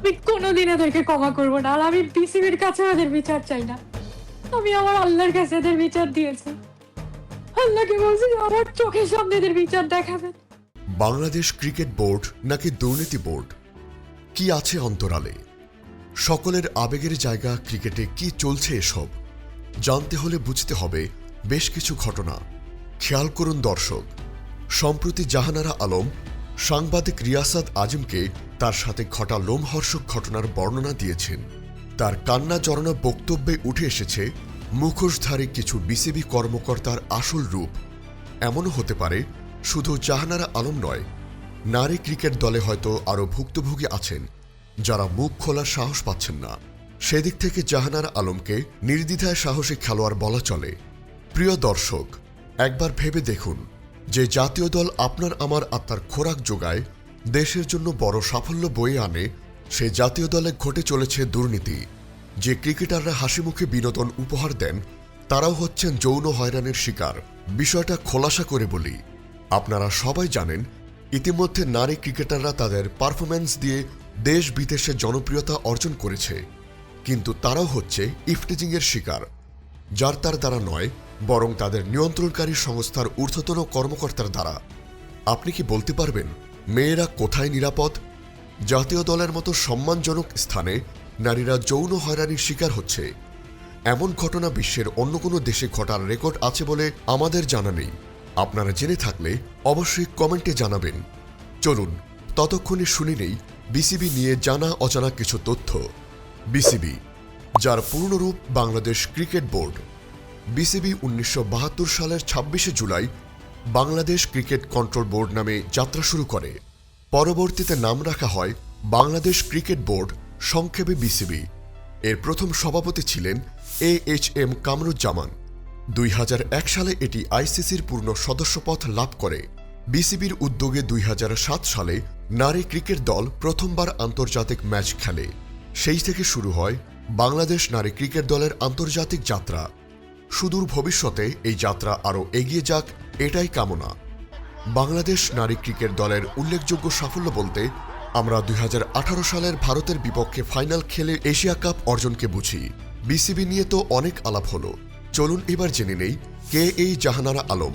আমি কোনোদিন এদেরকে ক্ষমা করব না, আর আমি বিসিবির কাছে এদের বিচার চাই না। আমি আমার আল্লাহর কাছে এদের বিচার দিয়েছি। আল্লাহকে বলছি, আমার চোখের সামনে এদের বিচার দেখাবেন বাংলাদেশ ক্রিকেট বোর্ড নাকি দুর্নীতি বোর্ড? কি আছে অন্তরালে? সকলের আবেগের জায়গা ক্রিকেটে কি চলছে এসব? জানতে হলে বুঝতে হবে বেশ কিছু ঘটনা। খেয়াল করুন দর্শক, সম্প্রতি জাহানারা আলম সাংবাদিক রিয়াসাদ আজিমকে তার সাথে ঘটা লোমহর্ষক ঘটনার বর্ণনা দিয়েছেন। তার কান্না জড়ানো বক্তব্যে উঠে এসেছে, মুখোশধারী কিছু বিসিবি কর্মকর্তার আসল রূপ। এমনও হতে পারে, শুধু জাহানারা আলম নয়, নারী ক্রিকেট দলে হয়তো আরও ভুক্তভোগী আছেন, যারা মুখ খোলার সাহস পাচ্ছেন না। সেদিক থেকে জাহানারা আলমকে নির্দ্বিধায় সাহসী খেলোয়াড় বলা চলে। প্রিয় দর্শক, একবার ভেবে দেখুন যে জাতীয় দল আপনার আমার আত্মার খোরাক যোগায় দেশের জন্য বড় সাফল্য বয়ে আনে সে জাতীয় দলে ঘটে চলেছে দুর্নীতি। যে ক্রিকেটাররা হাসি মুখে বিনোদন উপহার দেন, তারাও হচ্ছেন যৌন হয়রানির শিকার। বিষয়টা খোলাসা করে বলি। আপনারা সবাই জানেন, ইতিমধ্যে নারী ক্রিকেটাররা তাদের পারফরম্যান্স দিয়ে দেশ বিদেশে জনপ্রিয়তা অর্জন করেছে। কিন্তু তারাও হচ্ছে ইফটিজিংয়ের শিকার। যার তার দ্বারা নয়, বরং তাদের নিয়ন্ত্রণকারী সংস্থার ঊর্ধ্বতন কর্মকর্তার দ্বারা। আপনি কি বলতে পারবেন? মেয়েরা কোথায় নিরাপদ? জাতীয় দলের মতো সম্মানজনক স্থানে নারীরা যৌন হয়রানির শিকার হচ্ছে। এমন ঘটনা বিশ্বের অন্য কোনো দেশে ঘটার রেকর্ড আছে বলে আমাদের জানা নেই। আপনারা জেনে থাকলে অবশ্যই কমেন্টে জানাবেন। চলুন, ততক্ষণে শুনে নেই বিসিবি নিয়ে জানা অজানা কিছু তথ্য। বিসিবি, যার পূর্ণরূপ বাংলাদেশ ক্রিকেট বোর্ড। বিসিবি উনিশশো বাহাত্তর সালের ছাব্বিশে July Bangladesh cricket control board নামে যাত্রা শুরু করে। পরবর্তীতে নাম রাখা হয় বাংলাদেশ ক্রিকেট বোর্ড, সংক্ষেপে বিসিবি। এর প্রথম সভাপতি ছিলেন এ এইচ এম কামরুজ্জামান। দুই হাজার এক সালে এটি আইসিসির পূর্ণ সদস্যপদ লাভ করে। বিসিবির উদ্যোগে দুই হাজার সাত সালে নারী ক্রিকেট দল প্রথমবার আন্তর্জাতিক ম্যাচ খেলে। সেই থেকে শুরু হয় বাংলাদেশ নারী ক্রিকেট দলের আন্তর্জাতিক যাত্রা। সুদূর ভবিষ্যতে এই যাত্রা আরও এগিয়ে যাক এটাই কামনা। বাংলাদেশ নারী ক্রিকেট দলের উল্লেখযোগ্য সাফল্য বলতে, আমরা দুই হাজার আঠারো সালের ভারতের বিপক্ষে ফাইনাল খেলে এশিয়া কাপ অর্জনকে বুঝি। বিসিবি নিয়ে তো অনেক আলাপ হলো। চলুন এবার জেনে নেই, কে এই জাহানারা আলম,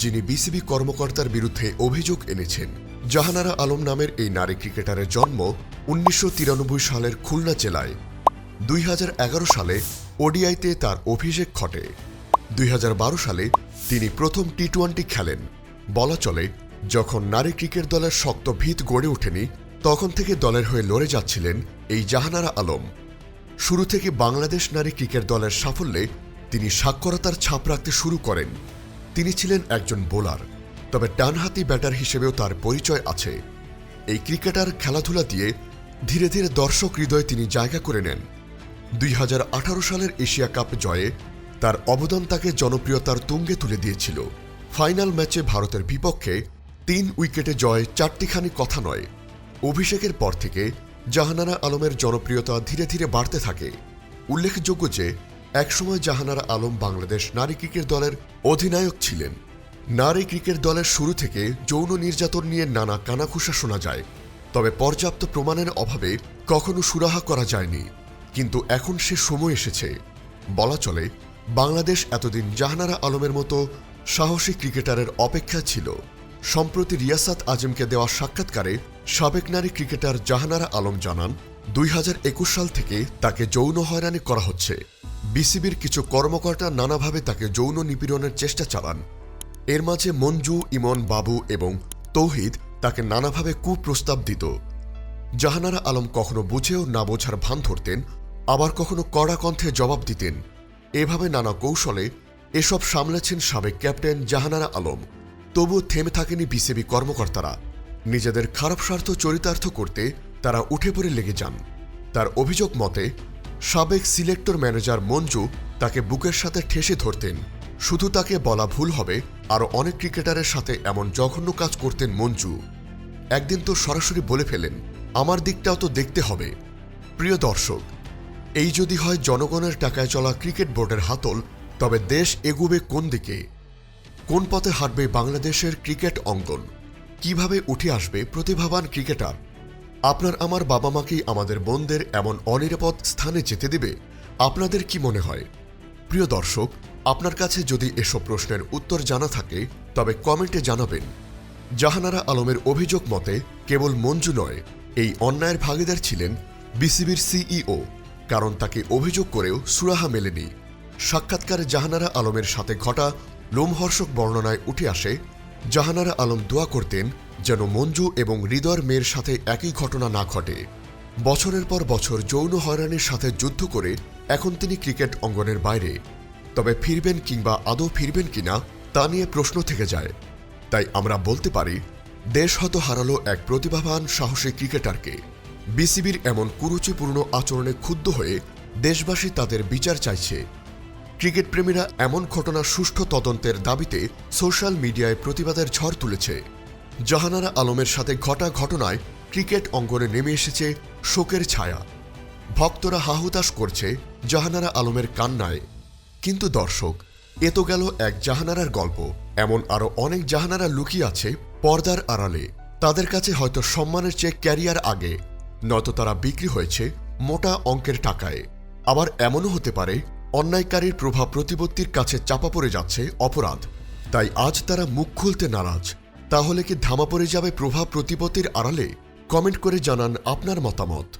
যিনি বিসিবি কর্মকর্তার বিরুদ্ধে অভিযোগ এনেছেন। জাহানারা আলম নামের এই নারী ক্রিকেটারের জন্ম উনিশশো তিরানব্বই সালের খুলনা জেলায়। দুই হাজার এগারো সালে ওডিআইতে তার অভিষেক ঘটে। দুই হাজার বারো সালে তিনি প্রথম টি টোয়েন্টি খেলেন। বলা চলে, যখন নারী ক্রিকেট দলের শক্ত ভিত গড়ে ওঠেনি, তখন থেকে দলের হয়ে লড়ে যাচ্ছিলেন এই জাহানারা আলম। শুরু থেকে বাংলাদেশ নারী ক্রিকেট দলের সাফল্যে তিনি সাক্ষরতার ছাপ রাখতে শুরু করেন। তিনি ছিলেন একজন বোলার, তবে ডানহাতি ব্যাটার হিসেবেও তার পরিচয় আছে। এই ক্রিকেটার খেলাধুলা দিয়ে ধীরে ধীরে দর্শক হৃদয়ে তিনি জায়গা করে নেন। দুই হাজার আঠারো সালের এশিয়া কাপ জয়ে তার অবদান তাকে জনপ্রিয়তার তুঙ্গে তুলে দিয়েছিল। ফাইনাল ম্যাচে ভারতের বিপক্ষে তিন উইকেটে জয় চারটিখানি কথা নয়। অভিষেকের পর থেকে জাহানারা আলমের জনপ্রিয়তা ধীরে ধীরে বাড়তে থাকে। উল্লেখযোগ্য যে, একসময় জাহানারা আলম বাংলাদেশ নারী ক্রিকেট দলের অধিনায়ক ছিলেন। নারী ক্রিকেট দলের শুরু থেকে যৌন নির্যাতন নিয়ে নানা কানাঘুষা শোনা যায়। তবে পর্যাপ্ত প্রমাণের অভাবে কখনো সুরাহা করা যায়নি। কিন্তু এখন সে সময় এসেছে। বলা চলে বাংলাদেশ এতদিন জাহানারা আলমের মতো সাহসী ক্রিকেটারের অপেক্ষা ছিল। সম্প্রতি রিয়াসাত আজমকে দেওয়া সাক্ষাৎকারে সাবেক নারী ক্রিকেটার জাহানারা আলম জানান, দুই হাজার একুশ সাল থেকে তাকে যৌন হয়রানি করা হচ্ছে। বিসিবির কিছু কর্মকর্তা নানাভাবে তাকে যৌন নিপীড়নের চেষ্টা চালান। এর মাঝে মঞ্জু, ইমন, বাবু এবং তৌহিদ তাকে নানাভাবে কুপ্রস্তাব দিত। জাহানারা আলম কখনো বুঝেও না বোঝার ভান ধরতেন, আবার কখনো কড়া কণ্ঠে জবাব দিতেন। এভাবে নানা কৌশলে এসব সামলেছেন সাবেক ক্যাপ্টেন জাহানারা আলম। তবুও থেমে থাকেনি বিসিবি কর্মকর্তারা। নিজেদের খারাপ স্বার্থ চরিতার্থ করতে তারা উঠে পড়ে লেগে যান। তার অভিযোগ মতে, সাবেক সিলেক্টর ম্যানেজার মঞ্জু তাকে বুকের সাথে ঠেসে ধরতেন। শুধু তাকে বলা ভুল হবে, আরও অনেক ক্রিকেটারের সাথে এমন জঘন্য কাজ করতেন মঞ্জু। একদিন তো সরাসরি বলে ফেলেন, আমার দিকটাও তো দেখতে হবে। প্রিয় দর্শক এই যদি হয় জনগণের টাকায় চলা ক্রিকেট বোর্ডের হাতল, তবে দেশ এগুবে কোন দিকে? কোন পথে হাঁটবে বাংলাদেশের ক্রিকেট অঙ্গন? কীভাবে উঠে আসবে প্রতিভাবান ক্রিকেটার? আপনার আমার বাবা মাকেই আমাদের বোনদের এমন অনিরাপদ স্থানে যেতে দেবে? আপনাদের কি মনে হয়? প্রিয় দর্শক, আপনার কাছে যদি এসব প্রশ্নের উত্তর জানা থাকে, তবে কমেন্টে জানাবেন। জাহানারা আলমের অভিযোগ মতে, কেবল মঞ্জু নয়, এই অন্যায়ের ভাগিদার ছিলেন বিসিবির সিইও। কারণ তাকে অভিযোগ করেও সুরাহা মেলেনি। সাক্ষাৎকারে জাহানারা আলমের সাথে ঘটা লোমহর্ষক বর্ণনায় উঠে আসে, জাহানারা আলম দোয়া করতেন যেন মঞ্জু এবং হৃদয়ের মেয়ের সাথে একই ঘটনা না ঘটে। বছরের পর বছর যৌন হয়রানির সাথে যুদ্ধ করে এখন তিনি ক্রিকেট অঙ্গনের বাইরে। তবে ফিরবেন কিংবা আদৌ ফিরবেন কিনা তা নিয়ে প্রশ্ন থেকে যায়। তাই আমরা বলতে পারি, দেশ হয়তো হারালো এক প্রতিভাবান, সাহসী ক্রিকেটারকে। বিসিবির এমন কুরুচিপূর্ণ আচরণে ক্ষুব্ধ হয়ে দেশবাসী তাদের বিচার চাইছে। ক্রিকেট প্রেমীরা এমন ঘটনার সুষ্ঠু তদন্তের দাবিতে সোশ্যাল মিডিয়ায় প্রতিবাদের ঝড় তুলেছে। জাহানারা আলমের সাথে ঘটা ঘটনায় ক্রিকেট অঙ্গনে নেমে এসেছে শোকের ছায়া। ভক্তরা হাহুতাশ করছে জাহানারা আলমের কান্নায়। কিন্তু দর্শক, এ তো গেল এক জাহানারার গল্প। এমন আরও অনেক জাহানারা লুকিয়ে আছে পর্দার আড়ালে। তাদের কাছে হয়তো সম্মানের চেয়ে ক্যারিয়ার আগে। নয়তো তারা বিক্রি হয়েছে মোটা অঙ্কের টাকায়। আবার এমনও হতে পারে, অন্যায়কারীর প্রভাব প্রতিপত্তির কাছে চাপা পড়ে যাচ্ছে অপরাধ। তাই আজ তারা মুখ খুলতে নারাজ। তাহলে কি ধামা পড়ে যাবে প্রভাব প্রতিপত্তির আড়ালে? কমেন্ট করে জানান আপনার মতামত।